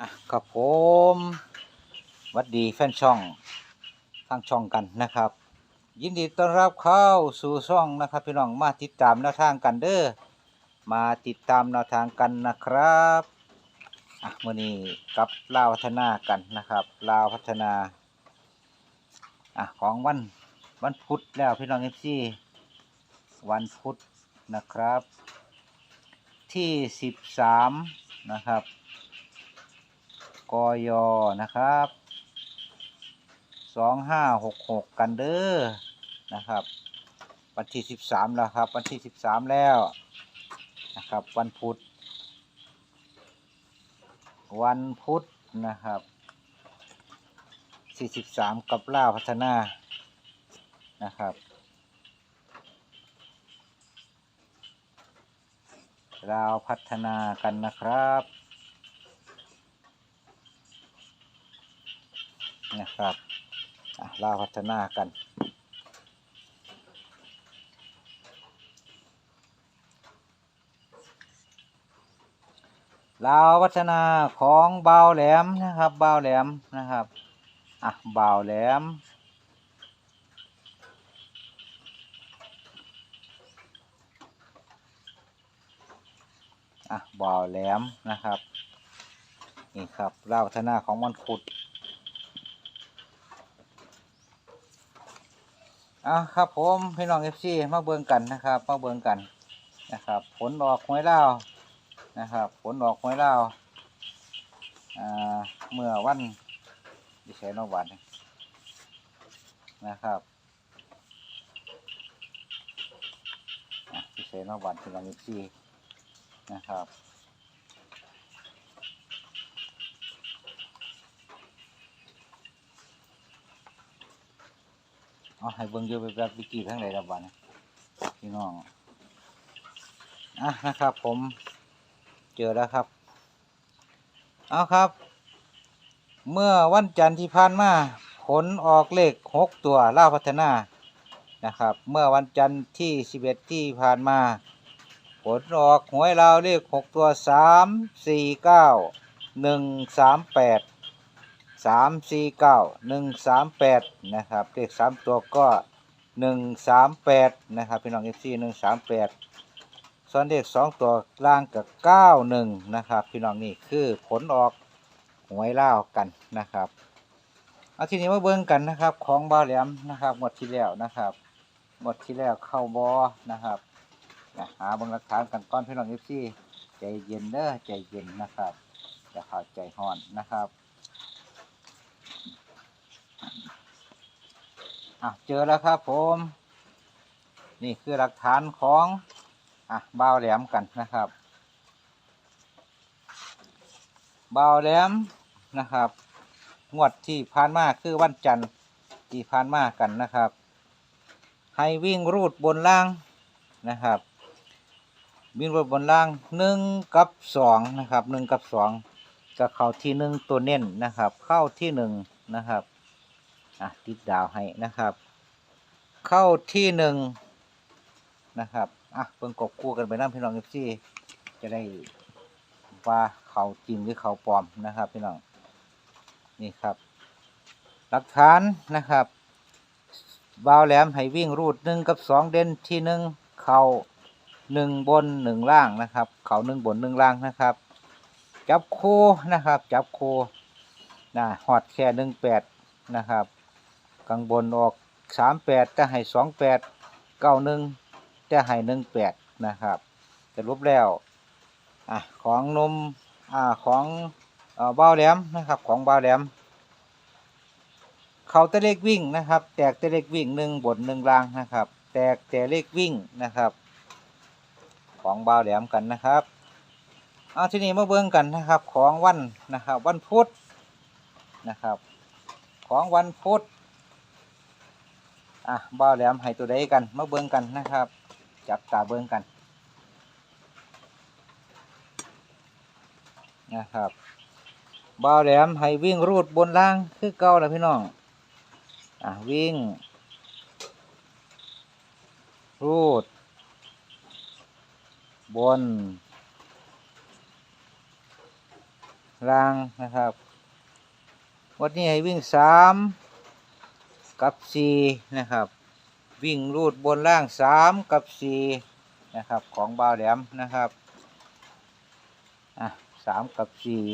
อะครับผมหวัดดีแฟนช่องทางช่องกันนะครับ ยินดีต้อนรับเข้าสู่ช่องนะครับ พี่น้องมาติดตามแนวทางกันเด้อมาติดตามแนวทางกันนะครับอะมื่อนี้กับลาวพัฒนากันนะครับลาวพัฒนาอะของวันวันพุธแล้วพี่น้องเอฟซีวันพุธนะครับ ที่สิบสามนะครับ กยนะครับสองห้าหกหกกันเด้อนะครับ วันที่สิบสามแล้วครับ วันที่สิบสามแล้วนะครับ วันพุธวันพุธนะครับสี่สิบสามกับล่าวพัฒนานะครับลาวพัฒนากันนะครับ นะครับอ่าพัฒนากัน ลาวพัฒนาของเบาแหลมนะครับเบาแหลมนะครับ อะเบาแหลมอะเบาวแหลมนะครับ นี่ครับเลาวพัฒนาของมันขุด อะครับผมพี่น้องเอฟซีมาเบิ่งกันนะครับมาเบิ่งกันนะครับ ผลออกหวยเล่าวนะครับ ผลออกหวยเล่าวอ่าเมื่อวันดิฉันนวันนะครับดิฉันนวันพี่น้องเอฟซีนะครับ เอาให้เบิ่งอยู่ไปแบบวิกิทั้งหลายระบัดนพี่น้องอะนะครับ ผมเจอแล้วครับ เอาครับ เมื่อวันจันทร์ที่ผ่านมาผลออกเลขหกตัวล่าพัฒนานะครับ เมื่อวันจันทร์ที่สิบเอ็ดที่ผ่านมา ผลออกหวยเลาเลขหกตัวสามสี่เก้าหนึ่งสามแปด สามสี่เก้าหนึ่งสามแปดนะครับเลขสามตัวก็หนึ่งสามแปดนะครับพี่น้องเอฟซีหนึ่งสามแปดส่วนเลขสองตัวล่างกับเก้าหนึ่งนะครับพี่น้องนี่คือผลออกหวยเล่ากันนะครับเอาทีนี้มาเบิ่งกันนะครับ ของบ้าแหลมนะครับหมดที่แล้วนะครับหมดที่แล้วเข้าบอนะครับหาบิ่งหลักฐานกันก้อนพี่น้องเอฟซีใจเย็นเด้อใจเย็นนะครับจะเข้าใจห้อนนะครับ อะเจอแล้วครับผม นี่คือหลักฐานของอะบ่าวแหลมกันนะครับบ่าวแหลมนะครับ งวดที่ผ่านมาคือวันจันทร์ที่ผ่านมากันนะครับ ให้วิ่งรูดบนล่างนะครับวิ่งรูดบนล่างหนึ่งกับสองนะครับหนึ่งกับสองก็เข้าที่หนึ่งตัวเน้นนะครับ เข้าที่หนึ่งนะครับ อะติดดาวให้นะครับ เข้าที่หนึ่งนะครับอะเพิ่งกบคู่กันไปน้ำพี่น้องเอฟซีจะได้ว่าเขาจริงหรือเขาปลอมนะครับพี่น้องนี่ครับหลักฐานนะครับบาวแหลมให้วิ่งรูดหนึ่งกับสองเด่นที่หนึ่งเข่าหนึ่งบนหนึ่งล่างนะครับ เข่าหนึ่งบนหนึ่งล่างนะครับ จับคู่นะครับ จับคู่นะหอดแค่หนึ่งแปดนะครับ ข้างบนออกสามแปดจะให้สองแปดเก้าหนึ่งจะให้หนึ่งแปดนะครับจะรูปแล้วอะของนมอ่าของเบ้าแหลมนะครับของบ้าแหลมเขาตะเลขวิ่งนะครับ แตกตะเลขวิ่งหนึ่งบนหนึ่งล่างนะครับ แตกแต่เลขวิ่งนะครับ ของบ้าแหลมกันนะครับเอาที่นี้มาเบิ่งกันนะครับของวันนะครับ วันพุธนะครับ ของวันพุธ อะบ้าแหลมให้ตัวใดกันมาเบิ่งกันนะครับ จับตาเบิ่งกันนะครับบ้าแหลมให้วิ่งรูดบนล่างคือเก่าแล้วพี่น้องอะวิ่ง รูด บนรางนะครับ วันนี้ให้วิ่งสาม กับสี่นะครับ วิ่งรูดบนล่างสามกับสี่นะครับ ของบาวแหลมนะครับอะสามกับสี่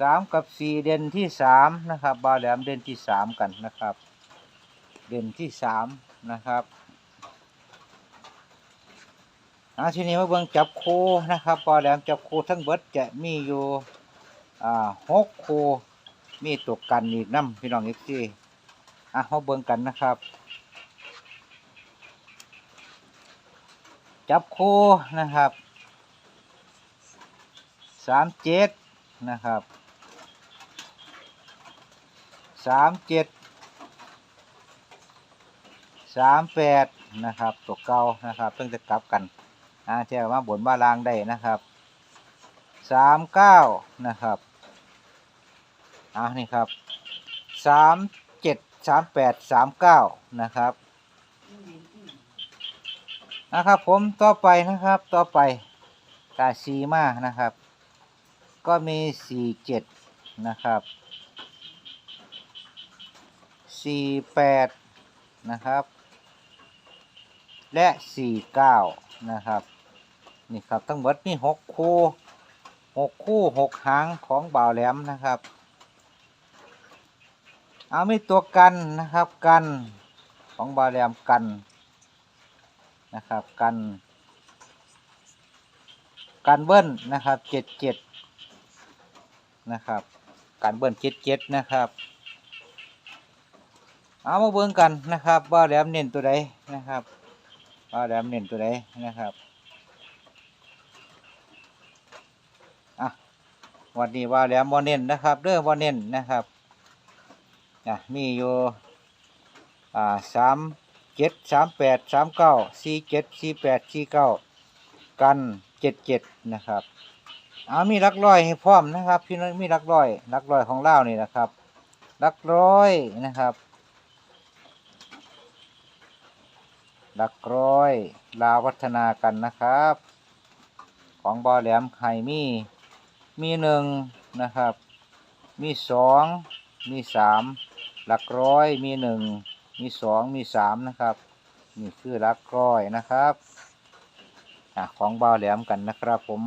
สามกับสี่เด่นที่สามนะครับ บาวแหลมเด่นที่สามกันนะครับ เด่นที่สามนะครับอาทีนี้มาเบิ่งจับคู่นะครับบาวแหลมจับคู่ทั้งเบิดจะมีอยู่อ่าหกคู่ มีตัวกันอีกน้ำพี่น้องเอฟซีอะมาเบิ่งกันนะครับ จับคู่นะครับสามเจ็ดนะครับสามเจ็ดสามแปดนะครับตัวเก่านะครับเพิ่งจะกลับกันอ่าเจ้ามาบนบ้าลางได้นะครับสามเก้านะครับ อ่านี่ครับสามเจ็ดสามแปดสามเก้านะครับนะครับผมต่อไปนะครับต่อไปกาซีมานะครับ ก็มีสี่เจ็ดนะครับสี่แปดนะครับ และสี่เก้านะครับนี่ครับทั้งหมดมีหกคู่หกคู่หกหางของบ่าวแหลมนะครับ เอามีตัวกันนะครับกันของบาวแหลมกันนะครับกันกันเบิ้ลนะครับเจ็ดเจ็ดนะครับกันเบิ้ลเจ็ดเจ็ดนะครับ เอามาเบิ่งกันนะครับว่าแหลมเน้นตัวใดนะครับว่าแหลมเน้นตัวใดนะครับอะวันนี้ว่าแหลมบ่เน้นนะครับเด้อบ่เน้นนะครับ อะมีอยู่อ่าสามเจ็ดสามแปดสามเก้าสี่เจ็ดสี่แปดสี่เก้ากันเจ็ดเจ็ดนะครับเอามีหลักร้อยให้พร้อมนะครับ พี่น้องมีหลักร้อยหลักร้อยของเล่านี่นะครับหลักร้อยนะครับหลักร้อยลาวัฒนากันนะครับ ของบอแหลมไข่มีมีหนึ่งนะครับ มีสองมีสาม หลักร้อยมีหนึ่งมีสองมีสามนะครับนี่คือลักร้อยนะครับอะของเบาแหลมกันนะครับผม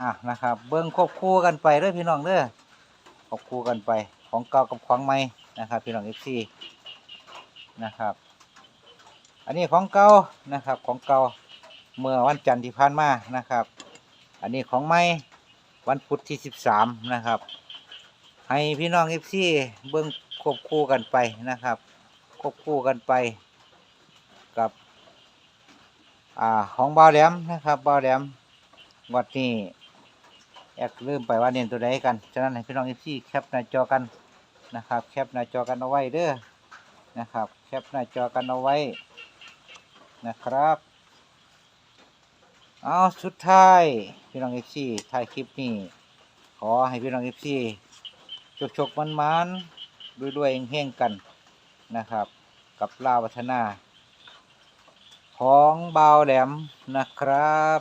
อะนะครับ เบิ้งควบคู่กันไปเด้อพี่น้องเด้อควบคู่กันไปของเก่ากับของใหม่นะครับ พี่น้องเอฟซีนะครับ อันนี้ของเก่านะครับของเก่าเมื่อวันจันทร์ที่ผ่านมานะครับ อันนี้ของใหม่วันพุธที่สิบสามนะครับ ให้พี่น้องเอฟซีเบิ้องควบคู่กันไปนะครับ ควบคู่กันไปกับอ่าของบ่าวแหลมนะครับบ่าวแหลมวัดนี้แอกลืมไปว่าเน้นตัวใดกัน ฉะนั้นให้พี่น้องเอฟซีแคปหน้าจอกันนะครับ แคปหน้าจอกันเอาไว้เด้อนะครับ แคปหน้าจอกันเอาไว้ นะครับ เอาสุดท้าย พี่น้องเอฟซีท้ายคลิปนี้ ขอให้พี่น้องเอฟซีชกชกมันมันๆด้วยด้วยๆเฮงๆกันนะครับ กับลาวัฒนา ของเบาแหลมนะครับ